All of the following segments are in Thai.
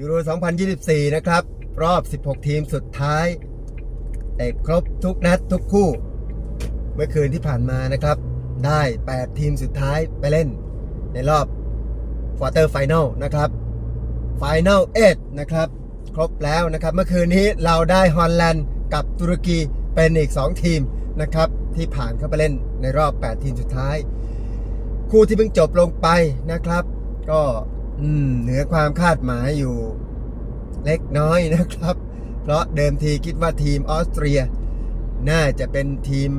ยูโร 2024 นะครับ รอบ 16 ทีมสุดท้ายแต่ครบทุกนัดทุกคู่ เมื่อคืนที่ผ่านมานะครับ ได้ 8 ทีมสุดท้ายไปเล่น ในรอบควอเตอร์ไฟแนลนะครับไฟแนล8นะครับ ครบแล้วนะครับ เมื่อคืนนี้เราได้ฮอลแลนด์กับตุรกีเป็นอีก 2 ทีมนะครับ ที่ผ่านเข้าไปเล่นในรอบ 8 ทีมสุดท้าย คู่ที่เพิ่งจบลงไปนะครับ ก็ อืม เหนือความคาดหมายอยู่ เล็กน้อยนะครับ เพราะเดิมทีคิดว่าทีมออสเตรีย น่าจะเป็นทีม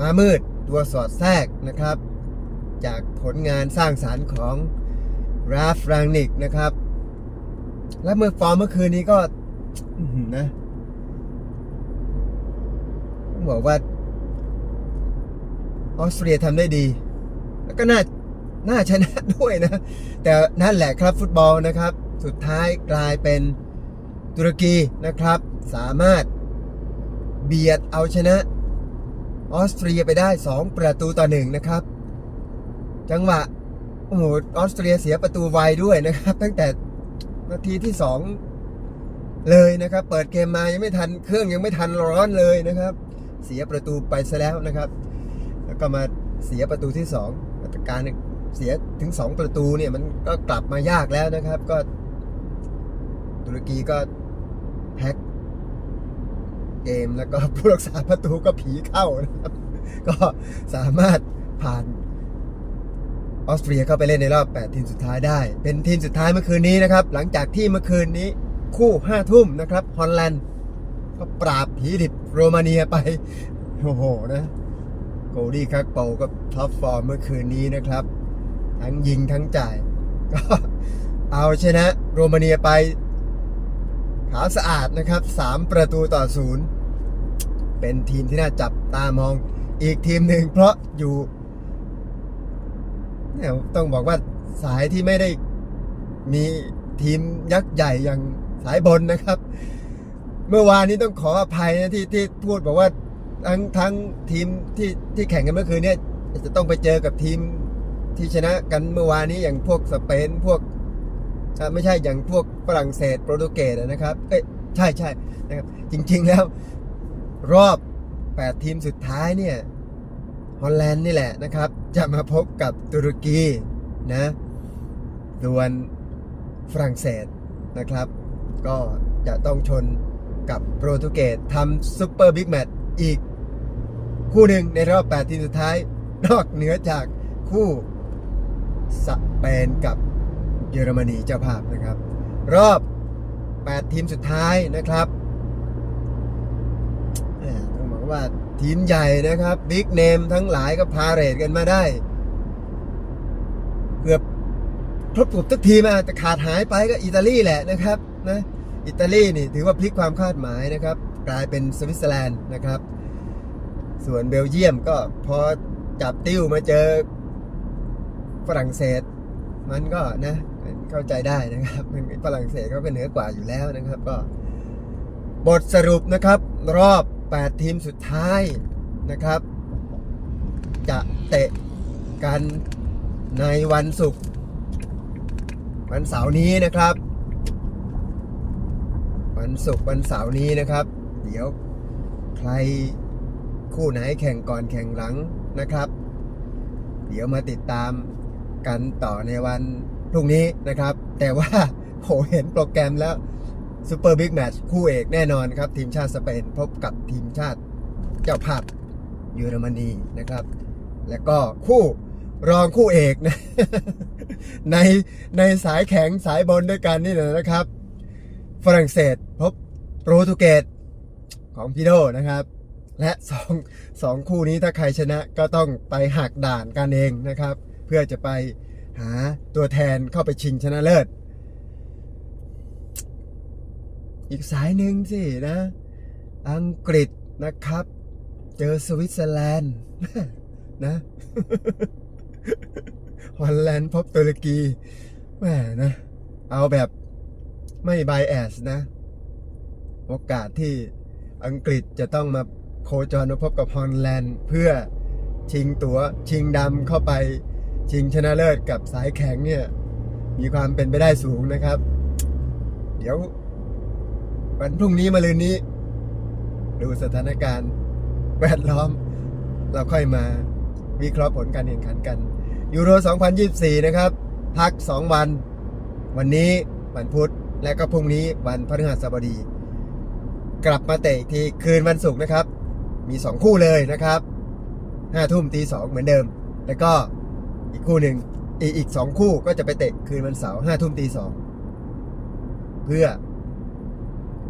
มามืดตัวสอดแทรกนะครับ จากผลงานสร้างสารรค์ของราฟรังนิกนะครับ และเมื่อฟอร์มเมื่อคืนนี้ก็นะบอกว่าออสเตรียทำได้ดี แล้วก็น่า น่าชนะด้วยนะ แต่นั่นแหละครับฟุตบอลนะครับ สุดท้ายกลายเป็นตุรกีนะครับ สามารถเบียดเอาชนะออสเตรียไปได้ 2 ประตูต่อหนึ่งนะครับ จังหวะโอ้โหออสเตรียเสียประตูไวด้วยนะครับ ตั้งแต่นาทีที่ 2 เลยนะครับ เปิดเกมมายังไม่ทันเครื่องยังไม่ทันร้อนเลยนะครับ เสียประตูไปซะแล้วนะครับ แล้วก็มาเสียประตูที่สองการ เสียถึงสองประตูเนี่ยมันก็กลับมายากแล้วนะครับ ก็ตุรกีก็แพ็คเกมแล้วก็ผู้รักษาประตูก็ผีเข้านะครับ ก็สามารถผ่านออสเตรียเข้าไปเล่นในรอบ 8 ทีมสุดท้ายได้ เป็นทีมสุดท้ายเมื่อคืนนี้นะครับ หลังจากที่เมื่อคืนนี้คู่5ทุ่มนะครับฮอลแลนด์ก็ปราบผีดิบโรมาเนียไป โอ้โหนะ โกลดี้คักโปก็ท็อปฟอร์มเมื่อคืนนี้นะครับ ทั้งยิงทั้งจ่ายก็เอาชนะโรมาเนียไปขาวสะอาดนะครับ 3 ประตูต่อศูนย์เป็นทีมที่น่าจับตามองอีกทีมหนึ่งเพราะอยู่เนี่ยต้องบอกว่าสายที่ไม่ได้มีทีมยักษ์ใหญ่อย่างสายบนนะครับ เมื่อวานนี้ต้องขออภัยนะที่ที่พูดบอกว่าทั้งทั้งทีมที่ที่แข่งกันเมื่อคืนเนี่ยจะต้องไปเจอกับทีม ที่ชนะกันเมื่อวานนี้อย่างพวกสเปนพวกไม่ใช่อย่างพวกฝรั่งเศสโปรตุเกสนะครับเอ้ยใช่ใช่นะครับจริง ๆ แล้วรอบ 8 ทีมสุดท้ายเนี่ยฮอลแลนด์นี่แหละนะครับ จะมาพบกับตุรกีนะส่วนฝรั่งเศสนะครับ ก็จะต้องชนกับโปรตุเกสทำซุปเปอร์บิ๊กแมตช์อีก คู่หนึ่งในรอบ 8 ทีมสุดท้าย นอกเหนือจากคู่ สเปนกับเยอรมนีเจ้าภาพนะครับ รอบ 8 ทีมสุดท้ายนะครับต้องบอกว่าทีมใหญ่นะครับบิ๊กเนมทั้งหลายก็พาเรทกันมาได้ เกือบครบทุกทีมอะแต่ขาดหายไปก็อิตาลีแหละนะครับนะอิตาลีนี่ถือว่าพลิกความคาดหมายนะครับ กลายเป็นสวิตเซอร์แลนด์นะครับ ส่วนเบลเยียมก็พอจับติ้วมาเจอ ฝรั่งเศส มันก็นะเข้าใจได้นะครับฝรั่งเศสก็เป็นเหนือกว่าอยู่แล้วนะครับ ก็ บทสรุปนะครับ รอบ 8 ทีมสุดท้ายนะครับ จะเตะกันในวันศุกร์วันเสาร์นี้นะครับ วันศุกร์วันเสาร์นี้นะครับ เดี๋ยวใครคู่ไหนแข่งก่อนแข่งหลังนะครับ เดี๋ยวมาติดตาม กันต่อในวันพรุ่งนี้นะครับ แต่ว่าโหเห็นโปรแกรมแล้วซูเปอร์บิ๊กแมตช์คู่เอกแน่นอนครับ ทีมชาติสเปนพบกับทีมชาติเจ้าภาพเยอรมนีนะครับ แล้วก็คู่รองคู่เอกนะในในสายแข็งสายบนด้วยกันนี่นะครับ ฝรั่งเศสพบโปรตุเกสของพี่โดนะครับ และสองสองคู่นี้ถ้าใครชนะก็ต้องไปหักด่านกันเองนะครับ พื่อจะไปหาตัวแทนเข้าไปชิงชนะเลิศ อีกสายหนึ่งสินะ อังกฤษนะครับ เจอสวิตเซอร์แลนด์นะฮอลแลนด์พบตุรกีแหมนะ เอาแบบไม่ไบแอสนะ โอกาสที่อังกฤษจะต้องมาโคจรมาพบกับฮอลแลนด์ เพื่อชิงตัว๋วชิงดำเข้าไป ชิงชนะเลิศกับสายแข็งเนี่ย มีความเป็นไปได้สูงนะครับ เดี๋ยว วันพรุ่งนี้มาลืนนี้ ดูสถานการณ์แวดล้อม เราค่อยมาวิเคราะห์ผลการแข่งขันกัน ยูโร 2024 นะครับ พัก 2 วัน วันนี้วันพุธและก็พรุ่งนี้วันพฤหัสบดี กลับมาเตะอีกทีคืนวันศุกร์นะครับ มี 2 คู่เลยนะครับ5ทุ่มตี2เหมือนเดิม แล้วก็ อีกคู่หนึ่งอีกสอีก2คู่ก็จะไปเตะคืนวันเสาร์5ทุ่มตี2เพื่อ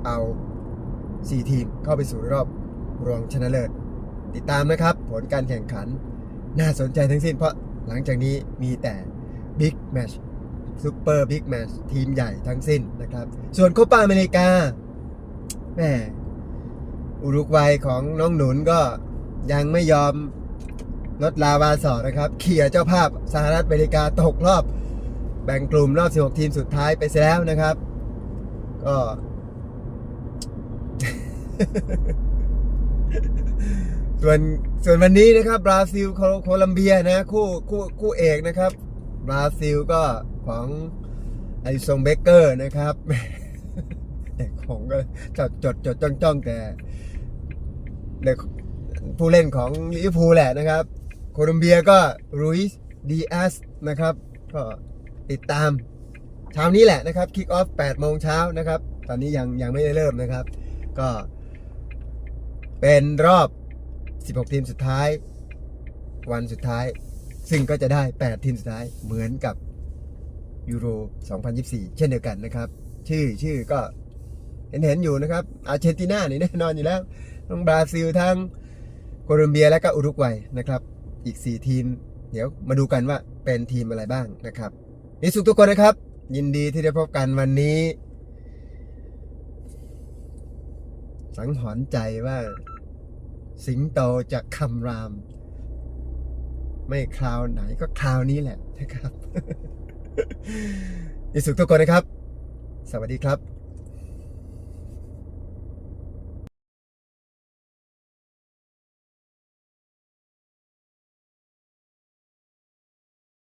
เอา4ทีมเข้าไปสู่รอบรองชนะเลิศ ติดตามนะครับ ผลการแข่งขัน น่าสนใจทั้งสิ้นเพราะหลังจากนี้มีแต่บิ๊กแมชซูเปอร์บิ๊กแมชทีมใหญ่ทั้งสิ้นนะครับ ส่วนโคปาอเมริกาแหมอุรุกวัยของน้องหนุนก็ยังไม่ยอม ลดลาวาสอนะครับเขี่ยเจ้าภาพสหรัฐอเมริกาตกรอบแบ่งกลุ่มรอบ 16 ทีมสุดท้ายไปแล้วนะครับ ก็ ส่วนส่วนวันนี้นะครับ บราซิลโคโคลัมเบียนะ คู่คู่คู่เอกนะครับ บราซิลก็ของไอซงเบเกอร์นะครับเด็กของก็จดจดจดจ้องจ้องแต่เด็กผู้เล่นของลิเวอร์พูลแหละนะครับ โคลัมเบียก็รุยส์ดีอสนะครับ ก็ติดตามเช้านี้แหละนะครับคิกออฟ8โมงเช้านะครับ ตอนนี้ยังยังไม่ได้เริ่มนะครับ ก็เป็นรอบ 16 ทีมสุดท้าย วันสุดท้าย ซึ่งก็จะได้ 8 ทีมสุดท้ายเหมือนกับยูโร 2024 เช่นเดียวกันนะครับ ชื่อชื่อก็เห็นเห็นอยู่นะครับอาร์เจนตินานี่แน่นอนอยู่แล้ว ทั้งบราซิลทั้งโคลอมเบียและก็อุรุกวัยนะครับ อีก 4 ทีม เดี๋ยวมาดูกันว่าเป็นทีมอะไรบ้างนะครับมีสุขทุกคนนะครับ ยินดีที่ได้พบกันวันนี้ สังหรณ์ใจว่า สิงโตจะคำราม ไม่คราวไหนก็คราวนี้แหละนะครับมีสุขทุกคนนะครับ สวัสดีครับ